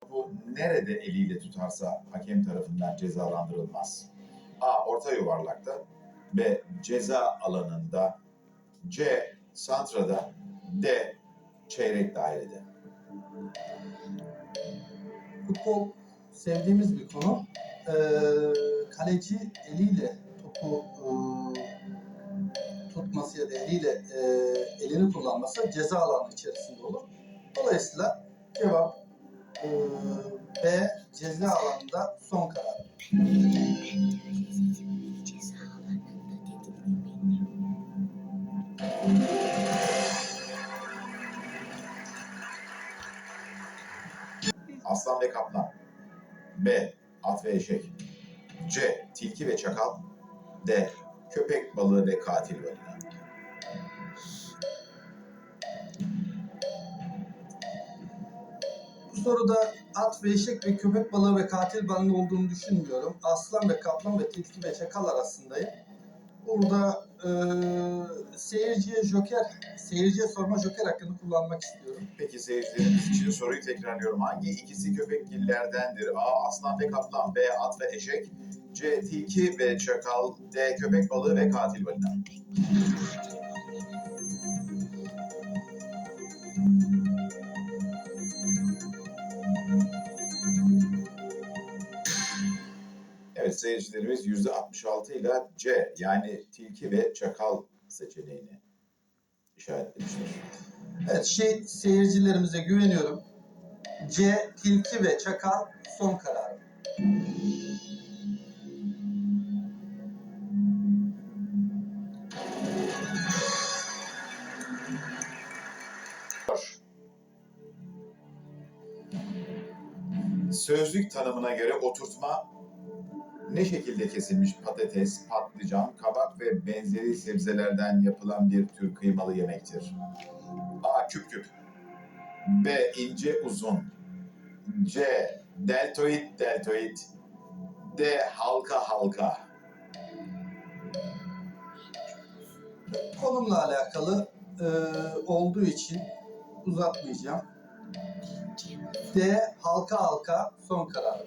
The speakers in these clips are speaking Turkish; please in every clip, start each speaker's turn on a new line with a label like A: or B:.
A: topu nerede eliyle tutarsa hakem tarafından cezalandırılmaz. A. Orta yuvarlakta. B. Ceza alanında. C. Santrada. D. Çeyrek dairede.
B: Futbol sevdiğimiz bir konu. Ee, kaleci eliyle topu e, tutması ya da eliyle e, elini kullanması ceza alanı içerisinde olur. Dolayısıyla cevap e, B ceza alanında son karar.
A: Aslan ve kaplan. B. At ve eşek. C. Tilki ve çakal. D. Köpek balığı ve katil balina.
B: Bu soruda at ve eşek ve köpek balığı ve katil balığının olduğunu düşünmüyorum. Aslan ve kaplan ve tilki ve çakal arasındayım. Burada e, seyirciye joker, seyirciye sorma joker hakkını kullanmak istiyorum.
A: Peki seyircilerimiz için soruyu tekrarlıyorum. Hangi ikisi köpekgillerdendir? A. Aslan ve kaplan. B. At ve eşek. C. Tilki ve çakal. D. Köpek balığı ve katil balina. Seyircilerimiz %66 ile C yani tilki ve çakal seçeneğini işaretlemişler.
B: Evet, şey seyircilerimize güveniyorum. C. Tilki ve çakal son karar.
A: Sözlük tanımına göre oturtma ne şekilde kesilmiş patates, patlıcan, kabak ve benzeri sebzelerden yapılan bir tür kıymalı yemektir. A. Küp küp. B. ince uzun. C. Deltoid deltoid. D. Halka halka.
B: Konumla alakalı e, olduğu için uzatmayacağım. D. Halka halka son karar.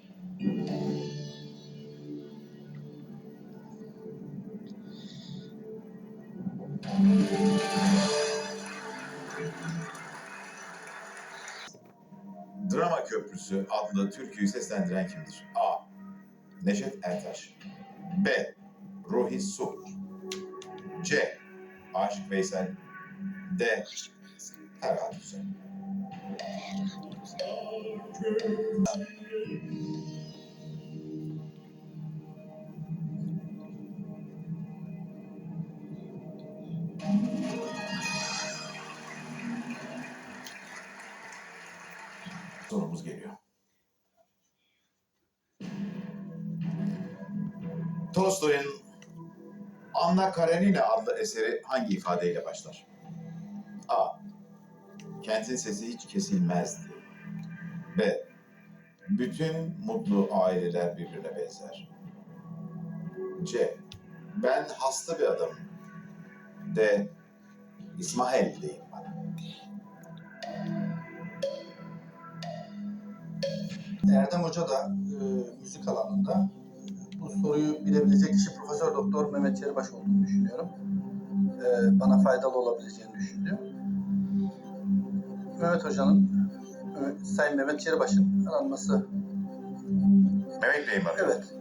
A: Drama Köprüsü adlı türküyü seslendiren kimdir? A. Neşet Ertaş. B. Ruhi Su. C. Aşık Veysel. D. Ferhat Hüseyin. Sorumuz geliyor. Tolstoy'un Anna Karenina adlı eseri hangi ifadeyle başlar? A. Kentin sesi hiç kesilmezdi. B. Bütün mutlu aileler birbirine benzer. C. Ben hasta bir adamım. D. İsmail
B: Erdem Hoca da e, müzik alanında. Bu soruyu bilebilecek kişi Profesör Doktor Mehmet Çeribaş olduğunu düşünüyorum. E, bana faydalı olabileceğini düşündüm. Mehmet Hoca'nın, e, Sayın Mehmet Çeribaş'ın aranması.
A: Mehmet Bey mi arıyor?
B: Evet.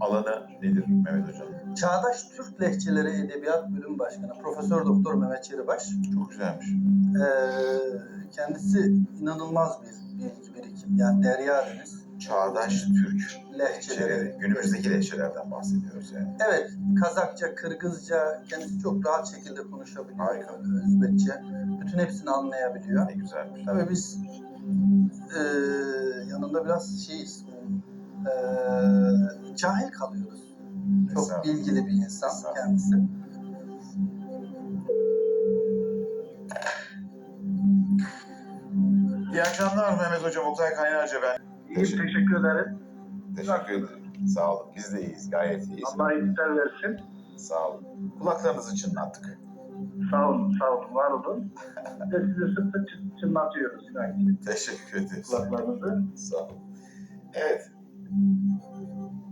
A: Alanı nedir Mehmet Hocam?
B: Çağdaş Türk Lehçeleri Edebiyat Bölüm Başkanı Profesör Doktor Mehmet Çeribaş.
A: Çok güzelmiş.
B: E, kendisi inanılmaz bir bilgi birikim. Yani derya deniz.
A: Çağdaş Türk
B: Lehçeleri.
A: lehçeleri, günümüzdeki lehçelerden bahsediyoruz yani.
B: Evet, Kazakça, Kırgızca kendisi çok rahat şekilde konuşabiliyor.
A: Harika.
B: Özbekçe. Bütün hepsini anlayabiliyor.
A: Ne güzelmiş.
B: Tabii biz eee, yanında biraz şeyiz, eee, cahil kalıyoruz. Çok bilgili bir insan kendisi.
A: İyi akşamlar Mehmet Hocam. Oktay Kaynarca ben.
C: İyi, teşekkür ederim.
A: Teşekkür ederim. Sağ olun. Biz de iyiyiz. Gayet iyiyiz.
C: Allah iyilikler versin.
A: Sağ olun. Kulaklarınızı çınlattık.
C: Sağ olun, sağ olun, var olun. Ve size sık sık çı- çınlatıyoruz sanki
A: Teşekkür ederiz.
C: kulaklarınızı.
A: Sağ olun. Evet,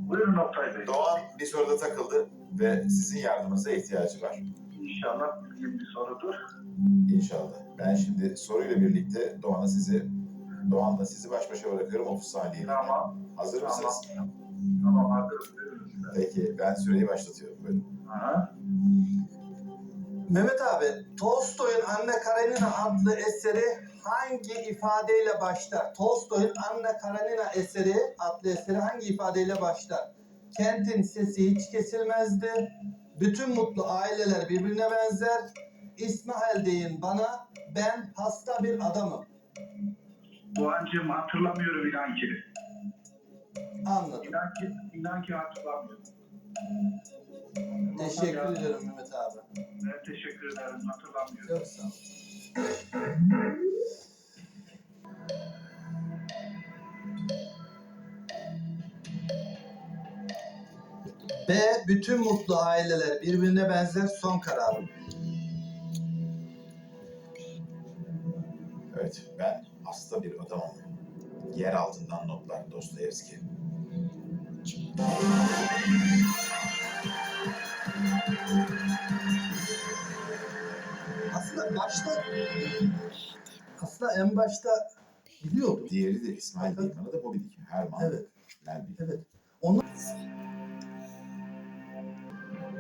C: Buyurun Oktay Bey.
A: Doğan bir soruda takıldı ve sizin yardımınıza ihtiyacı var.
C: İnşallah bildiğim bir sorudur.
A: İnşallah. Ben şimdi soruyla birlikte Doğan'a sizi Doğan'la sizi baş başa bırakıyorum 30 saniye.
C: Tamam,
A: Hazır
C: tamam.
A: mısınız?
C: Tamam. Buyurun lütfen.
A: Peki ben süreyi başlatıyorum. Buyurun.
C: Aha.
B: Mehmet abi, Tolstoy'un Anna Karenina adlı eseri hangi ifadeyle başlar? Tolstoy'un Anna Karenina eseri adlı eseri hangi ifadeyle başlar? Kentin sesi hiç kesilmezdi. Bütün mutlu aileler birbirine benzer. İsmail deyin bana, ben hasta bir adamım.
C: Doğancığım hatırlamıyorum inan ki.
B: Anladım.
C: İnan ki, inan ki hatırlamıyorum.
B: Teşekkür ederim Mehmet abi.
C: Ben teşekkür ederim, hatırlamıyorum.
B: Çok sağ ol. B. Bütün mutlu aileler birbirine benzer son kararım.
A: Evet, ben hasta bir adamım. Yer altından notlar Dostoyevski.
B: Aslında başta aslında en başta biliyordum.
A: Diğeri de İsmail Beyman'ı da Moby Dick. Herman
B: Evet,
A: Melville.
B: evet.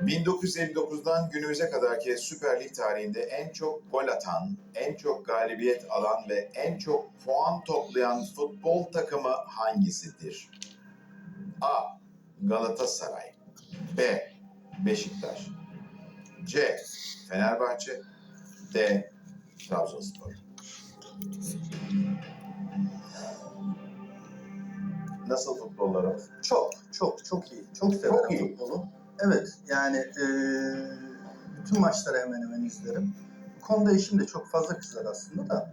A: 1959'dan günümüze kadarki Süper Lig tarihinde en çok gol atan, en çok galibiyet alan ve en çok puan toplayan futbol takımı hangisidir? A. Galatasaray B. Beşiktaş C. Fenerbahçe D. Trabzonspor Nasıl futbollarımız?
B: Çok, çok, çok iyi. Çok severim
A: Çok iyi.
B: futbolu. Evet, yani eee, bütün maçları hemen hemen izlerim. Bu konuda eşim de çok fazla kızar aslında da.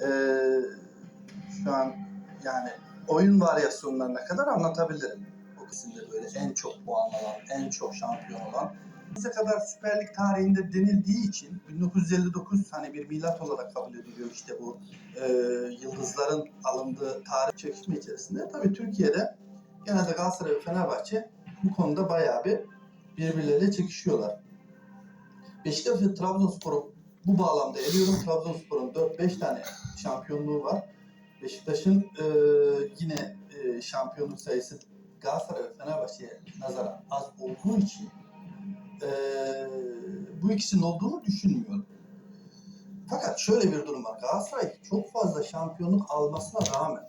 B: Eee, şu an yani oyun varyasyonlarına kadar anlatabilirim. O kısımda böyle en çok puan alan, en çok şampiyon olan. Bize kadar Süper Lig tarihinde denildiği için 1959 hani bir milat olarak kabul ediliyor işte bu eee, yıldızların alındığı tarih çekişme içerisinde. Tabii Türkiye'de genelde Galatasaray ve Fenerbahçe bu konuda bayağı bir birbirleriyle çekişiyorlar. Beşiktaş ve Trabzonspor'u bu bağlamda eliyorum. Trabzonspor'un 4-5 tane şampiyonluğu var. Beşiktaş'ın e, yine e, şampiyonluk sayısı Galatasaray ve Fenerbahçe'ye nazaran az olduğu için e, bu ikisinin olduğunu düşünmüyorum. Fakat şöyle bir durum var. Galatasaray çok fazla şampiyonluk almasına rağmen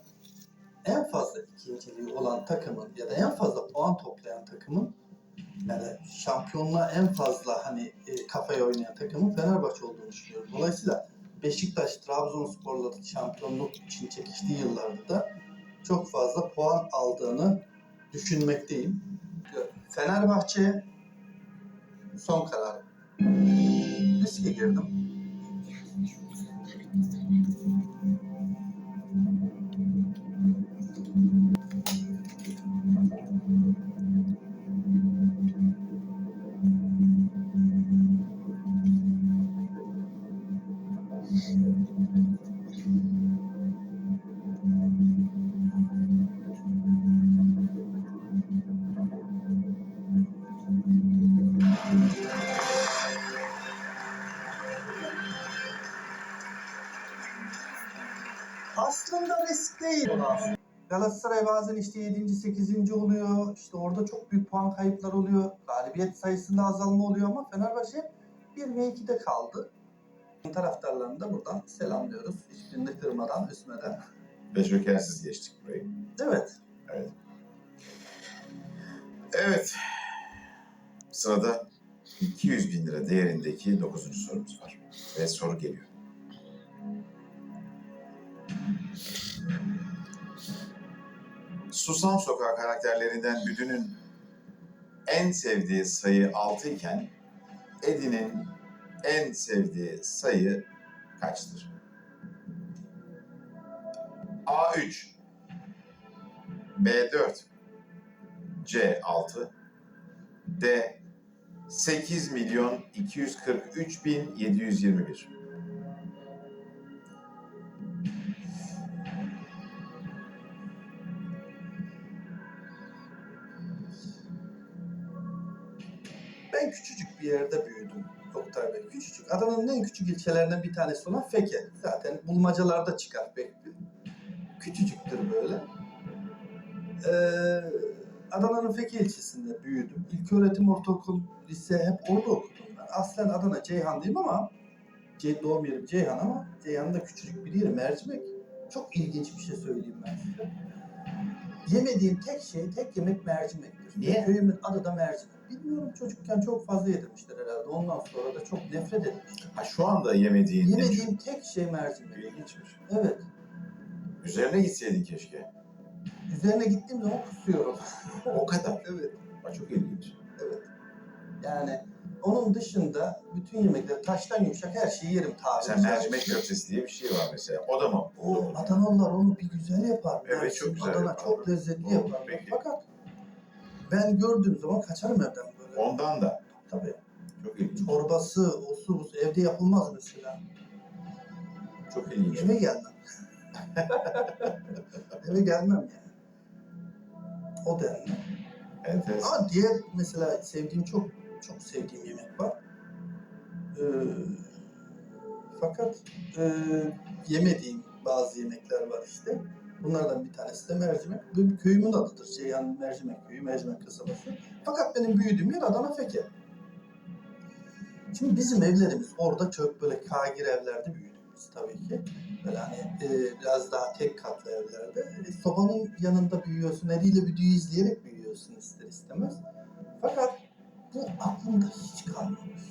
B: en fazla ikinciliği olan takımın ya da en fazla puan toplayan takımın yani şampiyonluğa en fazla hani e, kafaya oynayan takımın Fenerbahçe olduğunu düşünüyorum. Dolayısıyla Beşiktaş, Trabzonspor'la şampiyonluk için çekiştiği yıllarda da çok fazla puan aldığını düşünmekteyim. Fenerbahçe son karar. Riske girdim. İşte 7. 8. oluyor. İşte orada çok büyük puan kayıpları oluyor. Galibiyet sayısında azalma oluyor ama Fenerbahçe 1 ve 2'de kaldı. Taraftarlarını da buradan selamlıyoruz. Hiçbirini kırmadan, üzmeden.
A: Ve şekersiz geçtik burayı.
B: Evet.
A: Evet. Sırada 200 bin lira değerindeki 9. sorumuz var. Ve soru geliyor. Susam Sokağı karakterlerinden Büdü'nün en sevdiği sayı 6 iken Eddie'nin en sevdiği sayı kaçtır? A3 B4 C6 D 8 milyon 243 bin 721.
B: yerde büyüdüm Oktay Bey. Küçücük. Adana'nın en küçük ilçelerinden bir tanesi olan Feke. Zaten bulmacalarda çıkar pek bir. Küçücüktür böyle. Ee, Adana'nın Feke ilçesinde büyüdüm. İlköğretim, ortaokul, lise hep orada okudum ben. Aslen Adana Ceyhanlıyım ama doğum yerim Ceyhan ama Ceyhan'ın da küçücük bir yeri Mercimek. Çok ilginç bir şey söyleyeyim ben size. Yemediğim tek şey, tek yemek mercimektir.
A: Niye?
B: Köyümün adı da mercimek. Bilmiyorum çocukken çok fazla yedirmişler herhalde. Ondan sonra da çok nefret etmiştim.
A: Ha şu anda yemediğin ne
B: Yemediğim tek şey mercimek.
A: İlginçmiş.
B: Evet.
A: Üzerine gitseydin keşke.
B: Üzerine gittiğim zaman kusuyorum.
A: O kadar.
B: evet.
A: Ha, çok ilginç.
B: Yani onun dışında bütün yemekler taştan yumuşak her şeyi yerim tabi.
A: Sen mercimek köftesi diye bir şey var mesela. O da mı?
B: O Adanalılar onu bir güzel yapar.
A: Evet, çok güzel
B: Adana
A: yapar.
B: çok lezzetli
A: Doğru,
B: yapar.
A: peki.
B: Fakat ben gördüğüm zaman kaçarım evden böyle.
A: Ondan da.
B: Tabii.
A: Çok ilginç.
B: Çorbası, osu, busu evde yapılmaz mesela.
A: Çok ilginç.
B: Eve gelmem. Eve gelmem yani. O denli.
A: Enteresan.
B: Ama diğer mesela sevdiğim çok çok sevdiğim yemek var. Ee, fakat e, yemediğim bazı yemekler var işte. Bunlardan bir tanesi de mercimek. Bu köyümün adıdır. Ceyhan Mercimek Köyü, Mercimek kasabası. Fakat benim büyüdüğüm yer Adana Feke. Şimdi bizim evlerimiz orada çok böyle kagir evlerde büyüdük biz tabii ki. Böyle hani e, biraz daha tek katlı evlerde. E, sobanın yanında büyüyorsun, eliyle videoyu izleyerek büyüyorsun ister istemez. Fakat bu aklımda hiç kalmamış.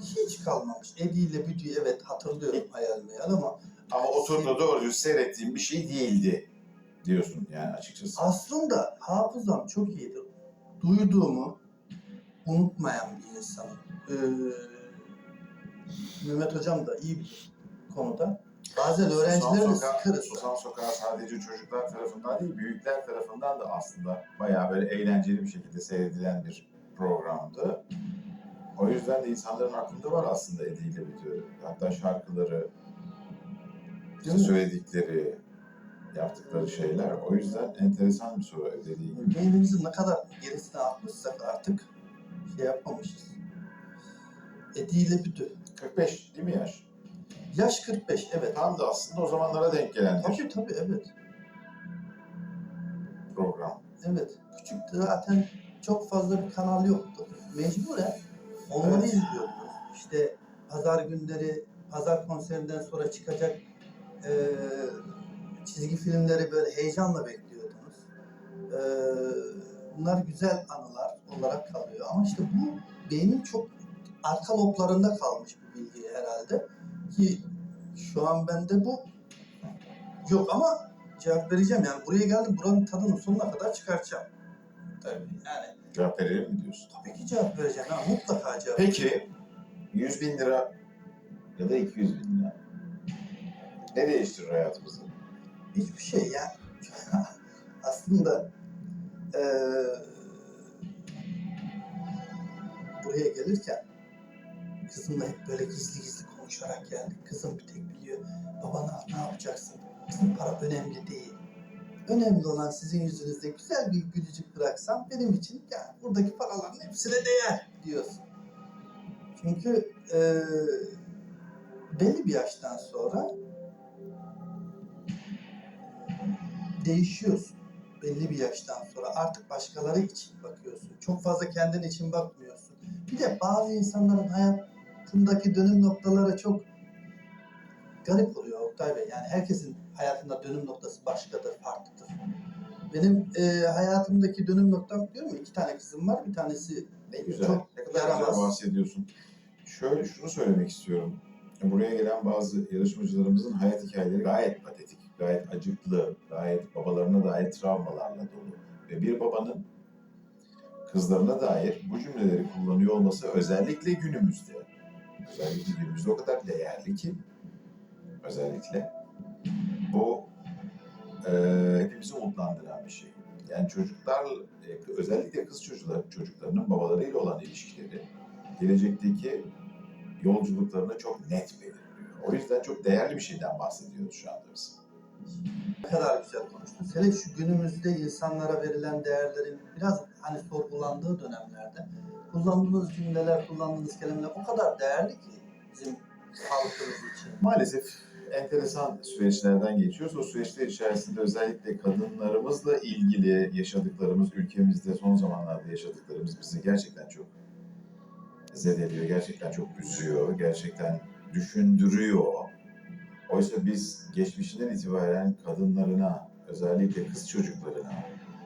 B: Hiç kalmamış. Ediyle Büdü'yü evet hatırlıyorum hayal meyal ama
A: Ama oturup da doğru düz seyrettiğim bir şey değildi diyorsun yani açıkçası.
B: aslında hafızam çok iyidir. Duyduğumu unutmayan bir insanım. Ee, Mehmet Hocam da iyi bir konuda. Bazen
A: Susam Sokağı-
B: sıkarız.
A: Susam Sokağı sadece çocuklar tarafından değil, büyükler tarafından da aslında bayağı böyle eğlenceli bir şekilde seyredilen bir programdı. O yüzden de insanların aklında var aslında Edi ile. Hatta şarkıları,
B: Değil mi?
A: söyledikleri, yaptıkları şeyler. O yüzden enteresan bir soru dediği gibi.
B: Beynimizin ne kadar gerisine atmışsak artık şey yapmamışız. Ediyle Büdü.
A: 45 değil mi yaş?
B: Yaş 45 evet.
A: Tam da aslında o zamanlara denk gelen
B: Tabii tabii evet.
A: program.
B: Evet. Küçüktü zaten çok fazla bir kanal yoktu. Mecburen onları
A: Evet.
B: izliyorduk. İşte pazar günleri, pazar konserinden sonra çıkacak eee, çizgi filmleri böyle heyecanla bekliyordunuz. Eee, bunlar güzel anılar olarak kalıyor. Ama işte bu beynin çok arka loblarında kalmış bir bilgi herhalde. Ki şu an bende bu yok ama cevap vereceğim. Yani buraya geldim buranın tadını sonuna kadar çıkartacağım. Tabii yani
A: Cevap verelim mi diyorsun?
B: tabii ki cevap vereceğim. Ha, mutlaka cevap
A: Peki 100 bin lira ya da 200 bin lira ne değiştirir hayatımızda?
B: Hiçbir şey ya. Aslında eee buraya gelirken kızımla hep böyle gizli gizli konuşarak geldik. Kızım bir tek biliyor. Baba ne, yapacaksın? Bizim para önemli değil. Önemli olan sizin yüzünüzde güzel bir gülücük bıraksam benim için yani buradaki paraların hepsine değer diyorsun. Çünkü eee, belli bir yaştan sonra değişiyorsun. Belli bir yaştan sonra artık başkaları için bakıyorsun. Çok fazla kendin için bakmıyorsun. Bir de bazı insanların hayatındaki dönüm noktaları çok garip oluyor Oktay Bey. Yani herkesin hayatında dönüm noktası başkadır, farklıdır. Benim e, hayatımdaki dönüm noktam diyorum ya iki tane kızım var. Bir tanesi
A: Ne güzel.
B: Çok
A: ne kadar
B: yaramaz.
A: güzel bahsediyorsun. Şöyle şunu söylemek istiyorum. Buraya gelen bazı yarışmacılarımızın hayat hikayeleri gayet patetik, gayet acıklı, gayet babalarına dair travmalarla dolu. Ve bir babanın kızlarına dair bu cümleleri kullanıyor olması özellikle günümüzde, özellikle günümüzde o kadar değerli ki özellikle bu eee hepimizi umutlandıran bir şey. Yani çocuklar, e, özellikle kız çocuklar, çocuklarının babalarıyla olan ilişkileri gelecekteki yolculuklarını çok net belirliyor. O yüzden çok değerli bir şeyden bahsediyoruz şu anda biz.
B: Ne kadar güzel konuştun. Hele şu günümüzde insanlara verilen değerlerin biraz hani sorgulandığı dönemlerde kullandığınız cümleler, kullandığınız kelimeler o kadar değerli ki bizim sağlıkımız için.
A: Maalesef enteresan süreçlerden geçiyoruz. O süreçler içerisinde özellikle kadınlarımızla ilgili yaşadıklarımız, ülkemizde son zamanlarda yaşadıklarımız bizi gerçekten çok zedeliyor, gerçekten çok üzüyor, gerçekten düşündürüyor. Oysa biz geçmişinden itibaren kadınlarına, özellikle kız çocuklarına,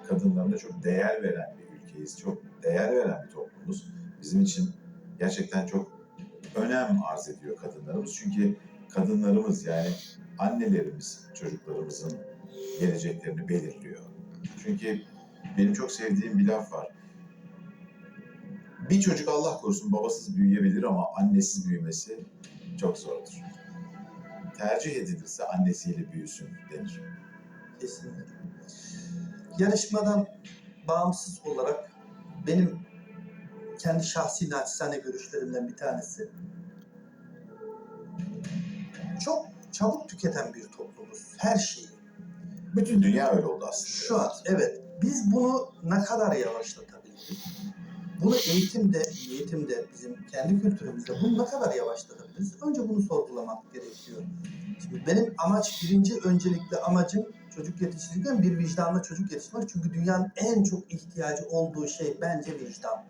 A: kadınlarına çok değer veren bir ülkeyiz. Çok değer veren bir toplumuz. Bizim için gerçekten çok önem arz ediyor kadınlarımız. Çünkü kadınlarımız yani annelerimiz çocuklarımızın geleceklerini belirliyor. Çünkü benim çok sevdiğim bir laf var. Bir çocuk Allah korusun babasız büyüyebilir ama annesiz büyümesi çok zordur. Tercih edilirse annesiyle büyüsün denir.
B: Kesinlikle. Yarışmadan bağımsız olarak benim kendi şahsi naçizane görüşlerimden bir tanesi. Çok çabuk tüketen bir toplumuz. Her şeyi.
A: Bütün dünya öyle oldu aslında.
B: Şu an evet. Biz bunu ne kadar yavaşlatabiliriz? Bunu eğitimde, eğitimde bizim kendi kültürümüzde bunu ne kadar yavaşlatabiliriz? Önce bunu sorgulamak gerekiyor. Şimdi benim amaç, birinci öncelikli amacım çocuk yetiştirirken bir vicdanlı çocuk yetiştirmek. Çünkü dünyanın en çok ihtiyacı olduğu şey bence vicdan.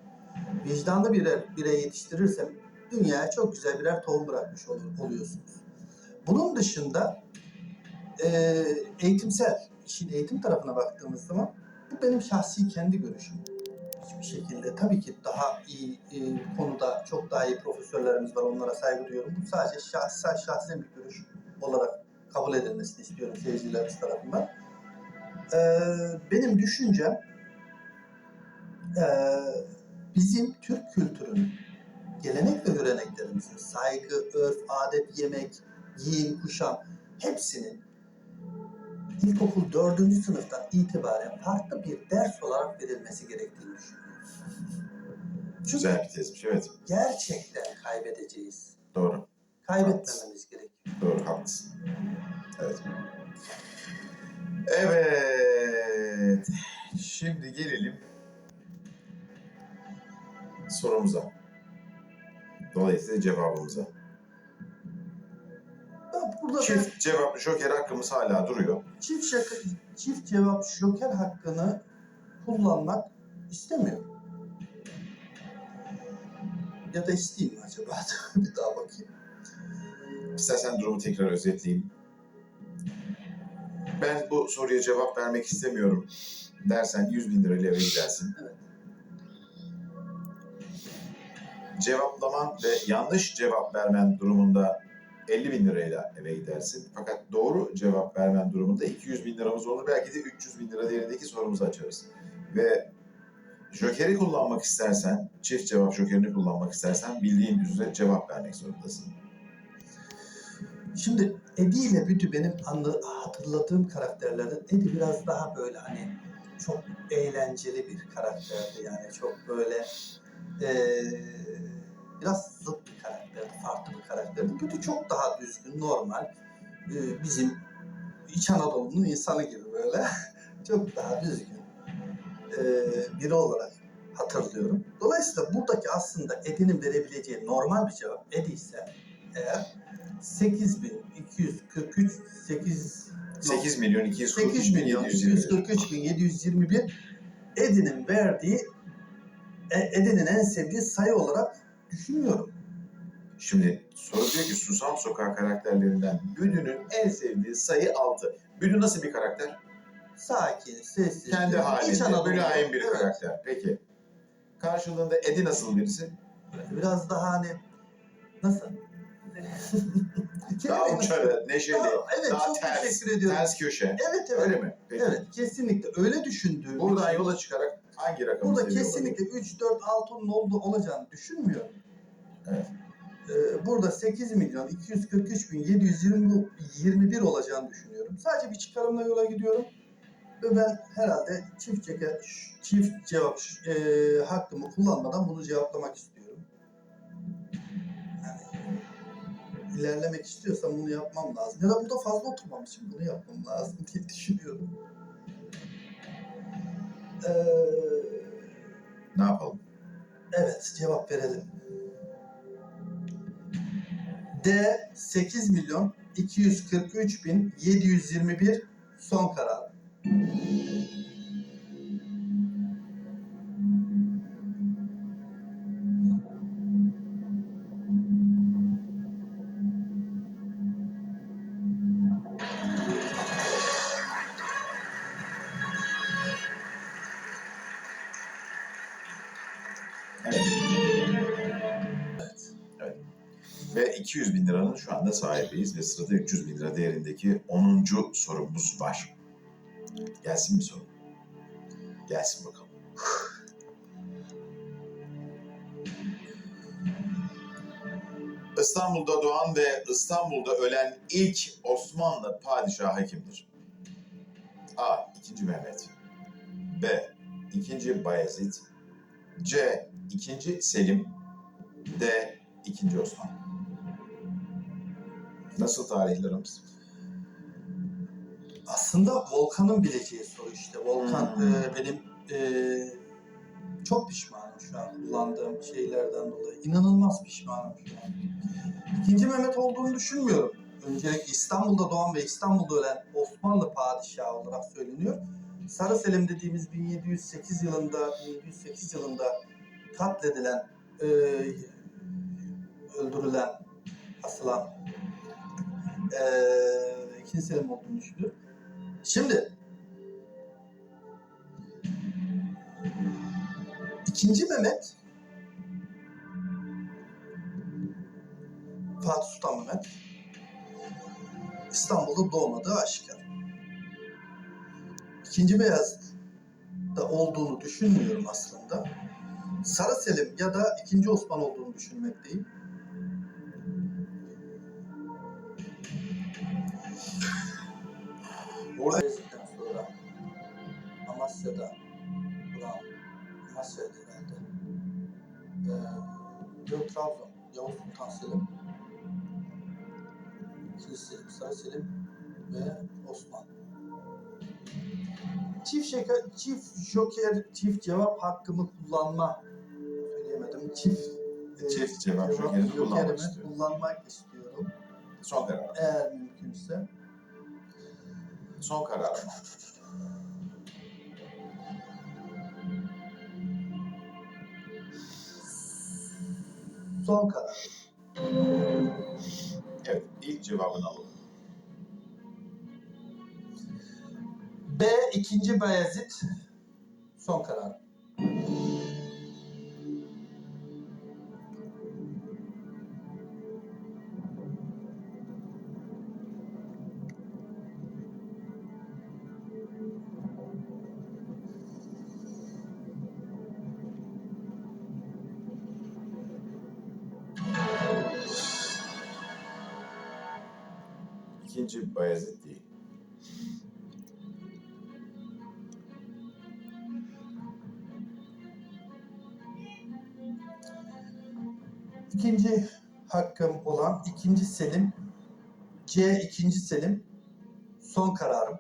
B: Vicdanlı birer birey yetiştirirsem dünyaya çok güzel birer tohum bırakmış ol- oluyorsunuz. Bunun dışında e, eğitimsel, işin eğitim tarafına baktığımız zaman bu benim şahsi kendi görüşüm. Hiçbir şekilde tabii ki daha iyi e, konuda çok daha iyi profesörlerimiz var. Onlara saygı duyuyorum. Bu sadece şahsi, şahsen bir görüş olarak kabul edilmesini istiyorum seyircilerimiz tarafından. E, benim düşüncem e, bizim Türk kültürünün gelenek ve göreneklerimizin saygı, örf, adet, yemek, giyim, kuşam hepsinin ilkokul dördüncü sınıftan itibaren farklı bir ders olarak verilmesi gerektiğini düşünüyorum. Çünkü
A: Güzel bir tezmiş, evet.
B: gerçekten kaybedeceğiz.
A: Doğru,
B: Kaybetmememiz gerekiyor.
A: doğru, haklısın. Evet. Evet. Şimdi gelelim sorumuza. Dolayısıyla cevabımıza.
B: Ben burada
A: Çift cevap joker hakkımız hala duruyor.
B: çift, şaka, çift cevap joker hakkını kullanmak istemiyorum. Ya da isteyeyim mi acaba? bir daha bakayım.
A: İstersen durumu tekrar özetleyeyim. Ben bu soruya cevap vermek istemiyorum dersen 100 bin lirayla eve gidersin.
B: Evet.
A: Cevaplaman ve yanlış cevap vermen durumunda 50 bin lirayla eve gidersin. Fakat doğru cevap vermen durumunda 200 bin liramız olur. Belki de 300 bin lira değerindeki sorumuzu açarız. Ve Joker'i kullanmak istersen, çift cevap Joker'ini kullanmak istersen bildiğin üzere cevap vermek zorundasın.
B: Şimdi Eddie ile Büdü benim anla, hatırladığım karakterlerden. Eddie biraz daha böyle hani çok eğlenceli bir karakterdi yani çok böyle eee, biraz zıt bir karakterdi, farklı bir karakterdi. Büdü çok daha düzgün, normal, eee, bizim İç Anadolu'nun insanı gibi böyle çok daha düzgün eee, biri olarak hatırlıyorum. Dolayısıyla buradaki aslında Eddie'nin verebileceği normal bir cevap Eddie ise eğer 8243 8
A: 8 milyon 243
B: 8
A: bin
B: milyon
A: 721.
B: 243 bin 721 Edin'in verdiği e, Edin'in en sevdiği sayı olarak düşünüyorum.
A: Şimdi soru diyor ki Susam Sokağı karakterlerinden Büdü'nün en sevdiği sayı 6. Büdü nasıl bir karakter?
B: Sakin, sessiz.
A: Kendi
B: İç
A: halinde,
B: Anadolu.
A: mülayim bir
B: Evet.
A: karakter. Peki. Karşılığında Edi nasıl birisi?
B: Biraz daha hani nasıl?
A: Daha uçarı, neşeli,
B: Daha- evet
A: daha
B: çok
A: ters,
B: teşekkür ediyorum.
A: ters köşe.
B: Evet evet.
A: Öyle mi? Peki.
B: Evet kesinlikle öyle düşündüğüm.
A: Buradan
B: için-
A: yola çıkarak hangi rakamı
B: Burada
A: seviyor
B: kesinlikle 3, 4, 6'nın oldu, olacağını düşünmüyorum.
A: Evet.
B: Ee, burada 8 milyon 243 bin 721 olacağını düşünüyorum. Sadece bir çıkarımla yola gidiyorum. Ve ben herhalde çift, ceke, çift cevap e, hakkımı kullanmadan bunu cevaplamak istiyorum. Yani, ilerlemek istiyorsam bunu yapmam lazım. Ya da burada fazla oturmam için bunu yapmam lazım diye düşünüyorum. Ee,
A: Ne yapalım?
B: evet cevap verelim. D 8 milyon 243 bin 721 son karar.
A: Evet. Evet. Ve 200 bin liranın şu anda sahibiyiz ve sırada 300 bin lira değerindeki 10. sorumuz var. Gelsin mi soru? Gelsin bakalım. İstanbul'da doğan ve İstanbul'da ölen ilk Osmanlı padişahı kimdir? A. 2. Mehmet B. 2. Bayezid C. 2. Selim D. 2. Osman Nasıl tarihlerimiz?
B: Aslında Volkan'ın bileceği soru işte. Volkan
A: Hmm.
B: e, benim e, çok pişmanım şu an kullandığım şeylerden dolayı. İnanılmaz pişmanım şu an. İkinci Mehmet olduğunu düşünmüyorum. Öncelikle İstanbul'da doğan ve İstanbul'da ölen Osmanlı padişahı olarak söyleniyor. Sarı Selim dediğimiz 1708 yılında 1708 yılında katledilen, e, öldürülen, asılan e, ikinci Selim olduğunu düşünüyorum. Şimdi ikinci Mehmet Fatih Sultan Mehmet İstanbul'da doğmadığı aşikar. İkinci Beyazıt'ta olduğunu düşünmüyorum aslında. Sarı Selim ya da ikinci Osman olduğunu düşünmekteyim. Beyazıt'tan sonra Amasya'da ulan Amasya'da herhalde ee, yok Trabzon Yavuz Sultan Selim İkinci Selim, Sarı Selim ve Osman. Çift şeker, çift joker, çift cevap hakkımı kullanma söyleyemedim. Çift e,
A: Çift cevap jokerini kullanmak
B: jokerimi
A: istiyorum.
B: kullanmak istiyorum.
A: son karar.
B: Eğer mümkünse.
A: Son karar?
B: Son karar.
A: Evet, ilk cevabını alalım.
B: B. ikinci Bayezid. Son karar.
A: İkinci Bayezid değil.
B: İkinci hakkım olan ikinci Selim. C. ikinci Selim. Son kararım.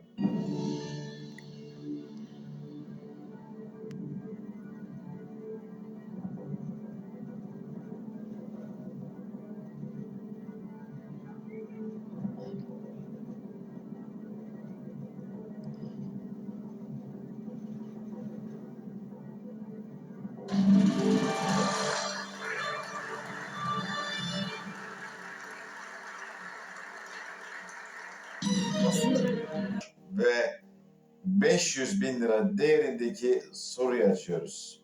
A: 500 bin lira değerindeki soruyu açıyoruz.